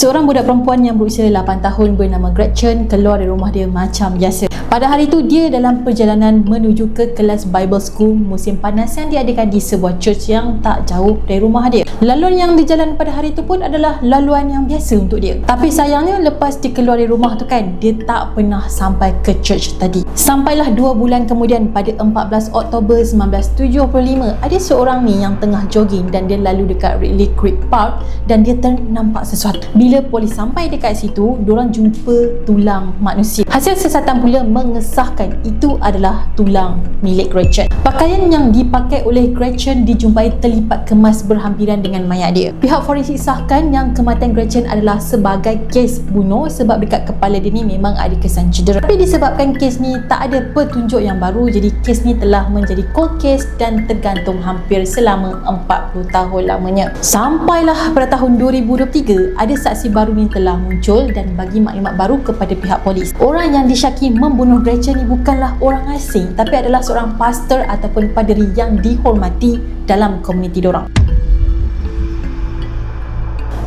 Seorang budak perempuan yang berusia 8 tahun bernama Gretchen keluar dari rumah dia macam biasa. Pada hari itu dia dalam perjalanan menuju ke kelas Bible School musim panas yang diadakan di sebuah church yang tak jauh dari rumah dia. Laluan yang dijalan pada hari itu pun adalah laluan yang biasa untuk dia. Tapi sayangnya lepas dia keluar dari rumah tu kan, dia tak pernah sampai ke church tadi. Sampailah 2 bulan kemudian pada 14 Oktober 1975, ada seorang ni yang tengah jogging dan dia lalu dekat Ridley Creek Park dan dia ternampak sesuatu. Bila polis sampai dekat situ, diorang jumpa tulang manusia. Hasil siasatan pula mengesahkan itu adalah tulang milik Gretchen. Pakaian yang dipakai oleh Gretchen dijumpai terlipat kemas berhampiran dengan mayat dia. Pihak forensik sahkan yang kematian Gretchen adalah sebagai kes bunuh sebab dekat kepala dia ni memang ada kesan cedera. Tapi disebabkan kes ni tak ada petunjuk yang baru jadi kes ni telah menjadi cold case dan tergantung hampir selama 40 tahun lamanya. Sampailah pada tahun 2023 ada saksi baru ni telah muncul dan bagi maklumat baru kepada pihak polis. Orang yang disyaki membunuh Gretchen ni bukanlah orang asing tapi adalah seorang pastor ataupun paderi yang dihormati dalam komuniti dorang.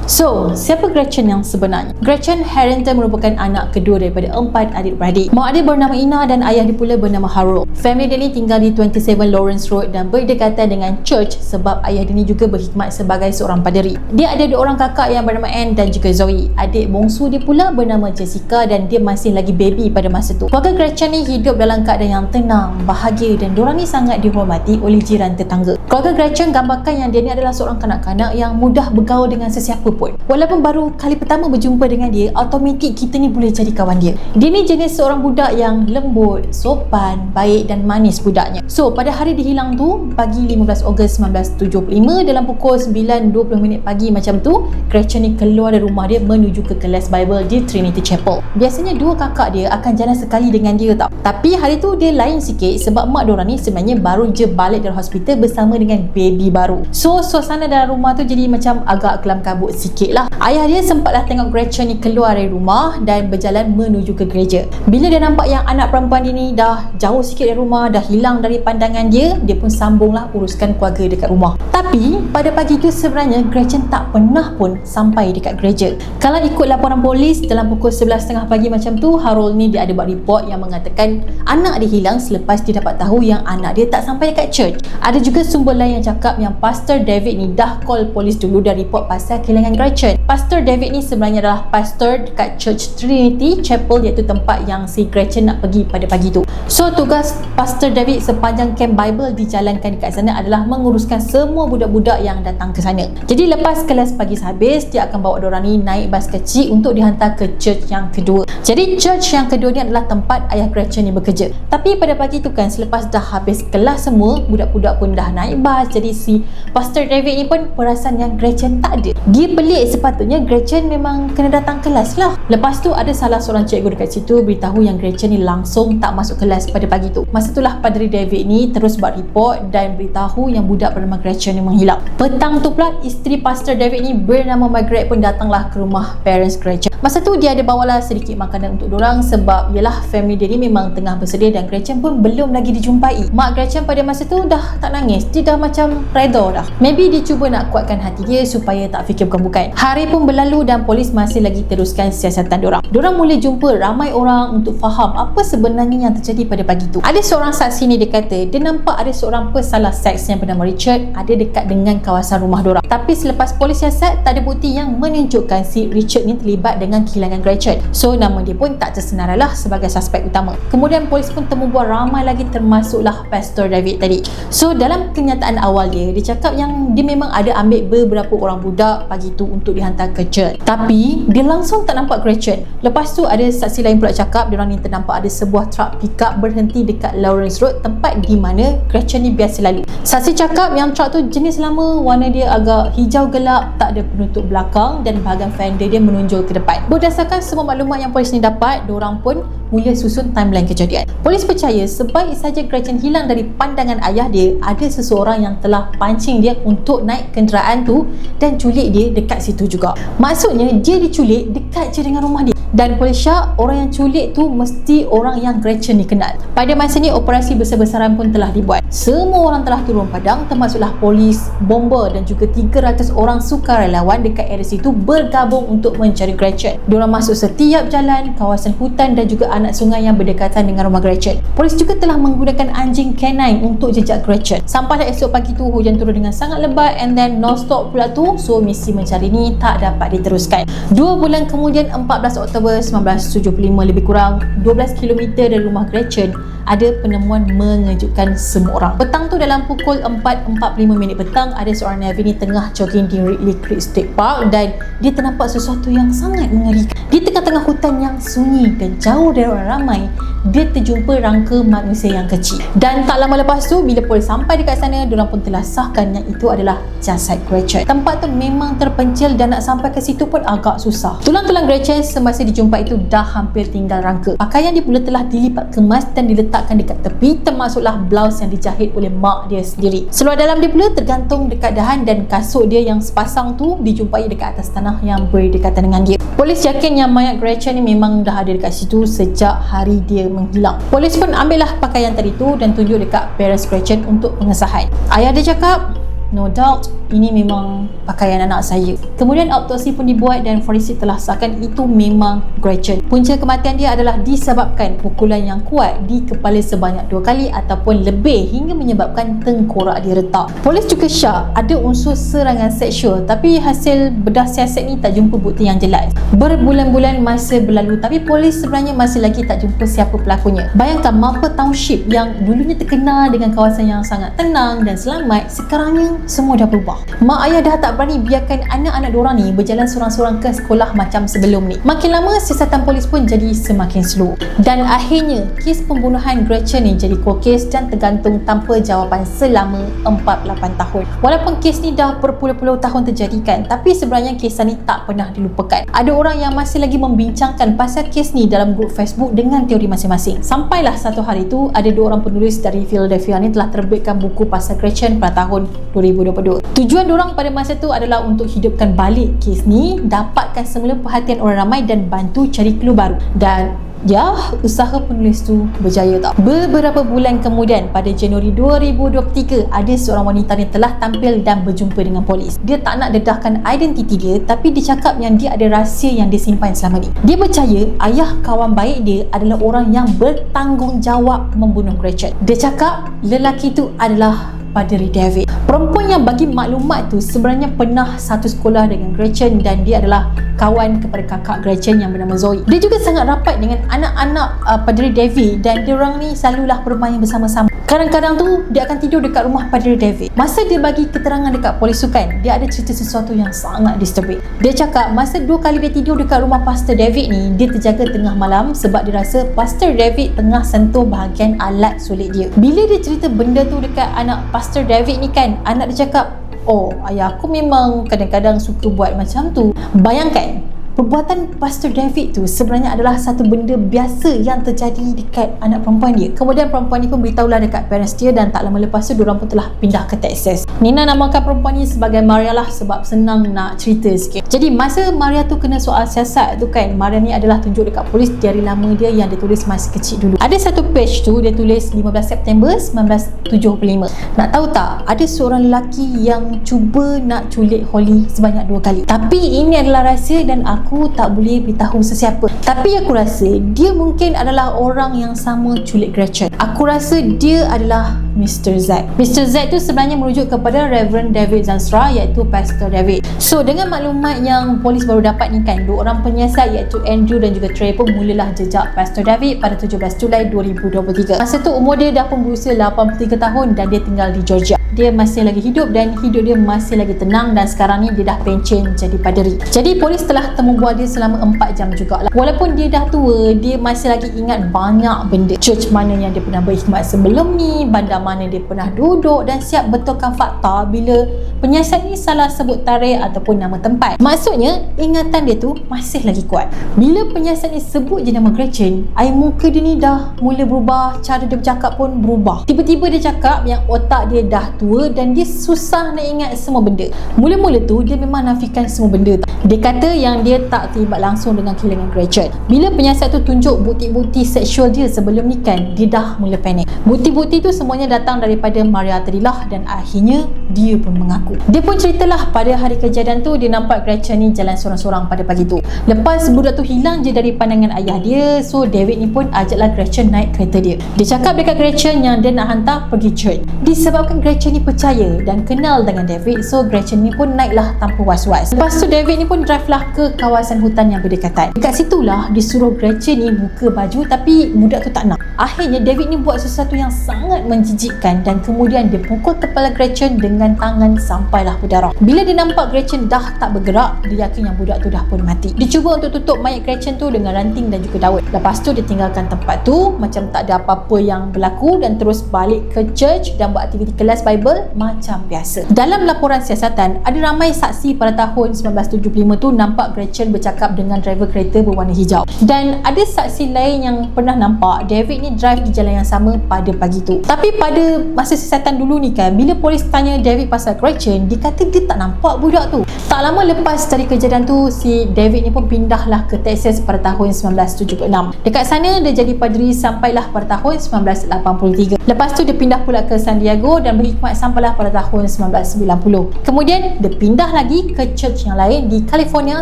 So, siapa Gretchen yang sebenarnya? Gretchen Harrington merupakan anak kedua daripada empat adik-beradik. Mak dia bernama Ina dan ayah dia pula bernama Harold. Family dia ni tinggal di 27 Lawrence Road dan berdekatan dengan church sebab ayah dia ni juga berkhidmat sebagai seorang paderi. Dia ada dua orang kakak yang bernama Anne dan juga Zoe. Adik bongsu dia pula bernama Jessica dan dia masih lagi baby pada masa tu. Keluarga Gretchen ni hidup dalam keadaan yang tenang, bahagia dan diorang ni sangat dihormati oleh jiran tetangga. Keluarga Gretchen gambarkan yang dia ni adalah seorang kanak-kanak yang mudah bergaul dengan sesiapa pun. Walaupun baru kali pertama berjumpa dengan dia, automatik kita ni boleh jadi kawan dia. Dia ni jenis seorang budak yang lembut, sopan, baik dan manis budaknya. So, pada hari dihilang tu, pagi 15 Ogos 1975 dalam pukul 9.20 minit pagi macam tu, Gretchen ni keluar dari rumah dia menuju ke kelas Bible di Trinity Chapel. Biasanya dua kakak dia akan jalan sekali dengan dia tau. Tapi hari tu dia lain sikit sebab mak diorang ni sebenarnya baru je balik dari hospital bersama dengan baby baru. So, suasana dalam rumah tu jadi macam agak kelam kabut sikit lah. Ayah dia sempatlah tengok Gretchen ni keluar dari rumah dan berjalan menuju ke gereja. Bila dia nampak yang anak perempuan dia ni dah jauh sikit dari rumah, dah hilang dari pandangan dia, dia pun sambunglah uruskan keluarga dekat rumah. Tapi pada pagi tu sebenarnya Gretchen tak pernah pun sampai dekat gereja. Kalau ikut laporan polis dalam pukul 11.30 pagi macam tu, Harold ni dia ada buat report yang mengatakan anak dia hilang selepas dia dapat tahu yang anak dia tak sampai dekat church. Ada juga sumber lain yang cakap yang Pastor David ni dah call polis dulu dan report pasal kehilangan Gretchen. Pastor David ni sebenarnya adalah pastor dekat Church Trinity Chapel iaitu tempat yang si Gretchen nak pergi pada pagi tu. So tugas Pastor David sepanjang camp Bible dijalankan dekat sana adalah menguruskan semua budak-budak yang datang ke sana. Jadi lepas kelas pagi habis, dia akan bawa diorang ni naik bas kecil untuk dihantar ke church yang kedua. Jadi church yang kedua ni adalah tempat ayah Gretchen ni bekerja. Tapi pada pagi tu kan selepas dah habis kelas semua, budak-budak pun dah naik bas. Jadi si Pastor David ni pun perasan yang Gretchen tak ada. Dia pelik sepatutnya Gretchen memang kena datang kelas lah. Lepas tu ada salah seorang cikgu dekat situ beritahu yang Gretchen ni langsung tak masuk kelas pada pagi tu. Masa itulah Padri David ni terus buat report dan beritahu yang budak bernama Gretchen ni menghilang. Petang tu pula isteri Pastor David ni bernama Margaret pun datanglah ke rumah parents Gretchen. Masa tu dia ada bawalah sedikit makanan untuk dorang sebab ialah family dia ni memang tengah bersedia dan Gretchen pun belum lagi dijumpai. Mak Gretchen pada masa tu dah tak nangis. Dia dah macam reda dah. Maybe dia cuba nak kuatkan hati dia supaya tak fikir bukan-bukan. Hari pun berlalu dan polis masih lagi teruskan siasatan dorang. Dorang mula jumpa ramai orang untuk faham apa sebenarnya yang terjadi pada pagi tu. Ada seorang saksi ni dia kata dia nampak ada seorang pesalah seks yang bernama Richard ada dekat dengan kawasan rumah dorang. Tapi selepas polis siasat tak ada bukti yang menunjukkan si Richard ni terlibat dengan dengan kehilangan Gretchen. So nama dia pun tak tersenarai lah sebagai suspek utama. Kemudian polis pun temu buat ramai lagi termasuklah Pastor David tadi. So dalam kenyataan awal dia, dia cakap yang dia memang ada ambil beberapa orang budak pagi tu untuk dihantar ke church. Tapi dia langsung tak nampak Gretchen. Lepas tu ada saksi lain pula cakap dia orang ni ternampak ada sebuah truck pickup berhenti dekat Lawrence Road tempat di mana Gretchen ni biasa lalu. Saksi cakap yang truck tu jenis lama warna dia agak hijau gelap tak ada penutup belakang dan bahagian fender dia menonjol ke depan. Berdasarkan semua maklumat yang polis ni dapat, diorang pun mula susun timeline kejadian. Polis percaya sebaik saja Gretchen hilang dari pandangan ayah dia, ada seseorang yang telah pancing dia untuk naik kenderaan tu dan culik dia dekat situ juga. Maksudnya dia diculik dekat je dengan rumah dia. Dan polis syak, orang yang culik tu mesti orang yang Gretchen ni kenal. Pada masa ni, operasi besar-besaran pun telah dibuat. Semua orang telah turun padang termasuklah polis, bomber dan juga 300 orang sukarelawan dekat area situ bergabung untuk mencari Gretchen. Diorang masuk setiap jalan, kawasan hutan dan juga anak sungai yang berdekatan dengan rumah Gretchen. Polis juga telah menggunakan anjing canine untuk jejak Gretchen. Sampailah esok pagi tu hujan turun dengan sangat lebat and then non-stop pula tu so misi mencari ni tak dapat diteruskan. Dua bulan kemudian 14 Oktober Oktober 1975 lebih kurang 12 km dari rumah Gretchen ada penemuan mengejutkan semua orang. Petang tu dalam pukul 4.45 minit petang ada seorang Navy ni tengah jogging di Ridley Creek State Park dan dia ternampak sesuatu yang sangat mengerikan. Di tengah-tengah hutan yang sunyi dan jauh dari orang ramai, dia terjumpa rangka manusia yang kecil. Dan tak lama lepas tu bila polis sampai dekat sana, diorang pun telah sahkan yang itu adalah jasad Gretchen. Tempat tu memang terpencil dan nak sampai ke situ pun agak susah. Tulang-tulang Gretchen semasa dijumpa itu dah hampir tinggal rangka. Pakaian dia pula telah dilipat kemas dan diletakkan dekat tepi termasuklah blouse yang dijahit oleh mak dia sendiri. Seluar dalam dia pula tergantung dekat dahan dan kasut dia yang sepasang tu dijumpai dekat atas tanah yang berdekatan dengan dia. Polis yakin yang mayat Gretchen ni memang dah ada dekat situ sejak hari dia menghilang. Polis pun ambillah pakaian tadi tu dan tunjuk dekat parents Gretchen untuk pengesahan. Ayah dia cakap, no doubt ini memang pakaian anak saya. Kemudian autopsi pun dibuat dan forensik telah sahkan itu memang Gretchen. Punca kematian dia adalah disebabkan pukulan yang kuat di kepala sebanyak dua kali ataupun lebih hingga menyebabkan tengkorak dia retak. Polis juga syak ada unsur serangan seksual tapi hasil bedah siasat ni tak jumpa bukti yang jelas. Berbulan-bulan masa berlalu tapi polis sebenarnya masih lagi tak jumpa siapa pelakunya. Bayangkan Mapa Township yang dulunya terkenal dengan kawasan yang sangat tenang dan selamat sekarangnya semua dah berubah. Mak ayah dah tak berani biarkan anak-anak diorang ni berjalan seorang-seorang ke sekolah macam sebelum ni. Makin lama, siasatan polis pun jadi semakin slow. Dan akhirnya, kes pembunuhan Gretchen ni jadi cold case dan tergantung tanpa jawapan selama 48 tahun. Walaupun kes ni dah berpuluh-puluh tahun terjadikan, tapi sebenarnya kisah ni tak pernah dilupakan. Ada orang yang masih lagi membincangkan pasal kes ni dalam grup Facebook dengan teori masing-masing. Sampailah satu hari tu, ada dua orang penulis dari Philadelphia ni telah terbitkan buku pasal Gretchen pada tahun 2022. Tujuan diorang pada masa tu adalah untuk hidupkan balik kes ni, dapatkan semula perhatian orang ramai dan bantu cari clue baru. Dan Ya, usaha penulis tu berjaya tak? Beberapa bulan kemudian, pada Januari 2023, ada seorang wanita yang telah tampil dan berjumpa dengan polis. Dia tak nak dedahkan identiti dia, tapi dia cakap yang dia ada rahsia yang disimpan selama ni. Dia percaya ayah kawan baik dia adalah orang yang bertanggungjawab membunuh Gretchen. Dia cakap lelaki tu adalah Padri David. Perempuan yang bagi maklumat tu sebenarnya pernah satu sekolah dengan Gretchen dan dia adalah kawan kepada kakak Gretchen yang bernama Zoe. Dia juga sangat rapat dengan anak-anak uh, Padri David dan dia orang ni selalulah bermain bersama-sama. Kadang-kadang tu dia akan tidur dekat rumah Padri David. Masa dia bagi keterangan dekat polis sukan, dia ada cerita sesuatu yang sangat disturbing. Dia cakap masa dua kali dia tidur dekat rumah Pastor David ni, dia terjaga tengah malam sebab dia rasa Pastor David tengah sentuh bahagian alat sulit dia. Bila dia cerita benda tu dekat anak Pastor David ni kan, anak dia cakap, Oh, ayah aku memang kadang-kadang suka buat macam tu. Bayangkan, perbuatan Pastor David tu sebenarnya adalah satu benda biasa yang terjadi dekat anak perempuan dia. Kemudian perempuan ni pun beritahulah dekat parents dia dan tak lama lepas tu diorang pun telah pindah ke Texas. Nina namakan perempuan ni sebagai Maria lah sebab senang nak cerita sikit. Jadi masa Maria tu kena soal siasat tu kan, Maria ni adalah tunjuk dekat polis diari lama dia yang dia tulis masa kecil dulu. Ada satu page tu dia tulis 15 September 1975. Nak tahu tak, ada seorang lelaki yang cuba nak culik Holly sebanyak dua kali. Tapi ini adalah rahsia dan aku aku tak boleh beritahu sesiapa tapi aku rasa dia mungkin adalah orang yang sama culik Gretchen aku rasa dia adalah Mr. Z Mr. Z tu sebenarnya merujuk kepada Reverend David Zanstra iaitu Pastor David so dengan maklumat yang polis baru dapat ni kan dua orang penyiasat iaitu Andrew dan juga Trey pun mulalah jejak Pastor David pada 17 Julai 2023 masa tu umur dia dah pun berusia 83 tahun dan dia tinggal di Georgia dia masih lagi hidup dan hidup dia masih lagi tenang dan sekarang ni dia dah pencen jadi paderi. Jadi polis telah temu bual dia selama 4 jam jugalah. Walaupun dia dah tua, dia masih lagi ingat banyak benda. Church mana yang dia pernah berkhidmat sebelum ni, bandar mana dia pernah duduk dan siap betulkan fakta bila penyiasat ni salah sebut tarikh ataupun nama tempat. Maksudnya, ingatan dia tu masih lagi kuat. Bila penyiasat ni sebut je nama Gretchen, air muka dia ni dah mula berubah, cara dia bercakap pun berubah. Tiba-tiba dia cakap yang otak dia dah tua dan dia susah nak ingat semua benda. Mula-mula tu, dia memang nafikan semua benda. Dia kata yang dia tak terlibat langsung dengan kilangan Gretchen. Bila penyiasat tu tunjuk bukti-bukti seksual dia sebelum nikah, dia dah mula panik. Bukti-bukti tu semuanya datang daripada Maria Tadilah dan akhirnya dia pun mengaku. Dia pun ceritalah pada hari kejadian tu dia nampak Gretchen ni jalan sorang-sorang pada pagi tu. Lepas budak tu hilang je dari pandangan ayah dia, so David ni pun ajaklah Gretchen naik kereta dia. Dia cakap dekat Gretchen yang dia nak hantar pergi church. Disebabkan Gretchen ni percaya dan kenal dengan David, so Gretchen ni pun naiklah tanpa was-was. Lepas tu David ni pun drive lah ke kawasan hutan yang berdekatan. Dekat situlah disuruh Gretchen ni buka baju tapi budak tu tak nak. Akhirnya David ni buat sesuatu yang sangat menjijikkan dan kemudian dia pukul kepala Gretchen dengan tangan sampailah berdarah. Bila dia nampak Gretchen dah tak bergerak, dia yakin yang budak tu dah pun mati. Dia cuba untuk tutup mayat Gretchen tu dengan ranting dan juga daun. Lepas tu dia tinggalkan tempat tu macam tak ada apa-apa yang berlaku dan terus balik ke church dan buat aktiviti kelas Bible macam biasa. Dalam laporan siasatan, ada ramai saksi pada tahun 1975 tu nampak Gretchen bercakap dengan driver kereta berwarna hijau. Dan ada saksi lain yang pernah nampak David ni drive di jalan yang sama pada pagi tu. Tapi pada masa siasatan dulu ni kan, bila polis tanya David pasal Gretchen, dia kata dia tak nampak budak tu. Tak lama lepas dari kejadian tu, si David ni pun pindahlah ke Texas pada tahun 1976. Dekat sana dia jadi padri sampailah pada tahun 1983. Lepas tu dia pindah pula ke San Diego dan berkhidmat sampailah pada tahun 1990. Kemudian dia pindah lagi ke church yang lain di California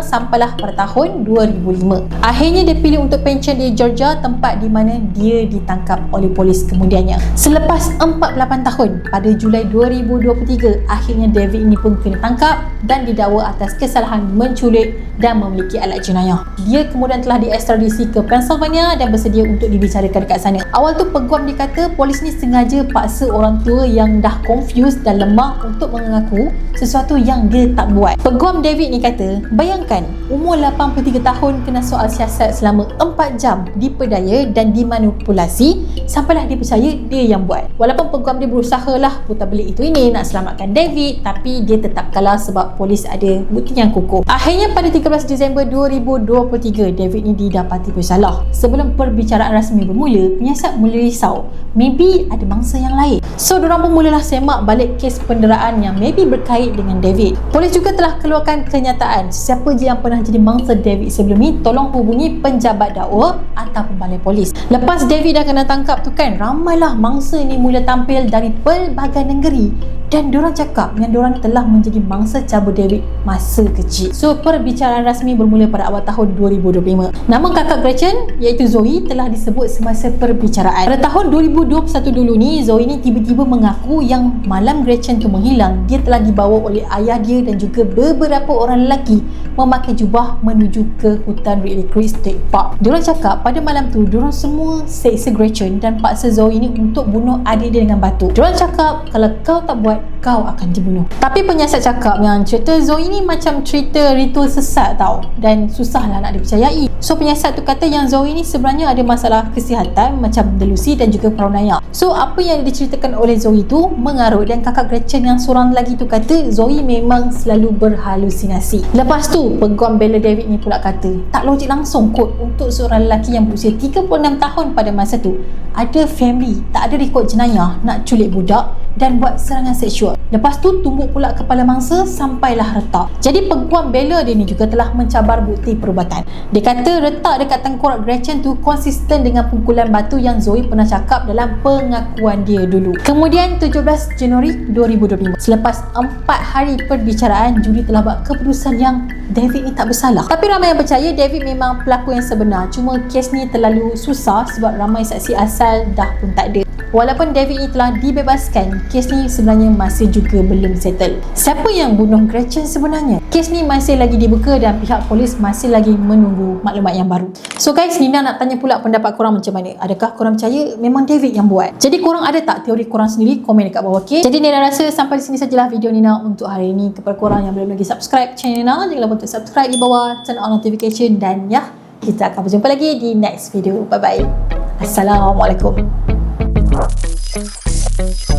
sampailah pada tahun 2005. Akhirnya dia pilih untuk pension di Georgia tempat di mana dia ditangkap oleh polis kemudiannya. Selepas 48 tahun pada Julai 2023 akhirnya David ini pun kena tangkap dan didakwa atas kesalahan menculik dan memiliki alat jenayah. Dia kemudian telah diekstradisi ke Pennsylvania dan bersedia untuk dibicarakan dekat sana. Awal tu peguam dikata polis ni sengaja paksa orang tua yang dah confused dan lemah untuk mengaku sesuatu yang dia tak buat. Peguam David ni kata, bayangkan umur 83 tahun kena soal siasat selama 4 jam diperdaya dan dimanipulasi sampailah dia percaya dia yang buat. Walaupun peguam dia berusaha lah putar belik itu ini nak selamatkan David tapi dia tetap kalah sebab polis ada bukti yang kukuh. Akhirnya pada 13 Disember 2023 David ni didapati bersalah. Sebelum perbicaraan rasmi bermula, penyiasat mula risau maybe ada mangsa yang lain. So diorang pun mulalah semak balik kes penderaan yang maybe berkait dengan David. Polis juga telah keluarkan kenyataan siapa je yang pernah jadi mangsa David sebelum ni tolong hubungi penjabat dakwa ataupun balai polis. Lepas David dah kena tangkap tu kan ramailah mangsa ni mula tampil dari pelbagai negeri dan diorang cakap yang diorang telah menjadi mangsa cabut David masa kecil. So perbicaraan rasmi bermula pada awal tahun 2025. Nama kakak Gretchen iaitu Zoe telah disebut semasa perbicaraan. Pada tahun 2021 dulu ni Zoe ni tiba-tiba mengaku yang malam Gretchen tu menghilang dia telah dibawa oleh ayah dia dan juga beberapa orang lelaki memakai jubah menuju ke hutan Ridley Creek State Park. Diorang cakap pada malam tu diorang semua seksa Gretchen dan paksa Zoe ni untuk bunuh adik dia dengan batu. Diorang cakap kalau kau tak buat kau akan dibunuh. Tapi penyiasat cakap yang cerita Zoe ni macam cerita ritual sesat tau dan susahlah nak dipercayai. So penyiasat tu kata yang Zoe ni sebenarnya ada masalah kesihatan macam delusi dan juga paranoia. So apa yang diceritakan oleh Zoe tu mengarut dan kakak Gretchen yang seorang lagi tu kata Zoe memang selalu berhalusinasi. Lepas tu peguam bela David ni pula kata tak logik langsung kot untuk seorang lelaki yang berusia 36 tahun pada masa tu ada family tak ada rekod jenayah nak culik budak dan buat serangan seksual. Lepas tu tumbuk pula kepala mangsa sampailah retak. Jadi peguam bela dia ni juga telah mencabar bukti perubatan. Dia kata retak dekat tengkorak Gretchen tu konsisten dengan pukulan batu yang Zoe pernah cakap dalam pengakuan dia dulu. Kemudian 17 Januari 2025. Selepas 4 hari perbicaraan, juri telah buat keputusan yang David ni tak bersalah. Tapi ramai yang percaya David memang pelaku yang sebenar. Cuma kes ni terlalu susah sebab ramai saksi asal dah pun tak ada. Walaupun David ni telah dibebaskan, kes ni sebenarnya masih juga belum settle. Siapa yang bunuh Gretchen sebenarnya? Kes ni masih lagi dibuka dan pihak polis masih lagi menunggu maklumat yang baru. So guys, Nina nak tanya pula pendapat korang macam mana? Adakah korang percaya memang David yang buat? Jadi korang ada tak teori korang sendiri? Komen dekat bawah, okay? Jadi Nina rasa sampai di sini sajalah video Nina untuk hari ini. Kepada korang yang belum lagi subscribe channel Nina, jangan lupa untuk subscribe di bawah, turn on notification dan ya, kita akan berjumpa lagi di next video. Bye-bye. Assalamualaikum. Thank you.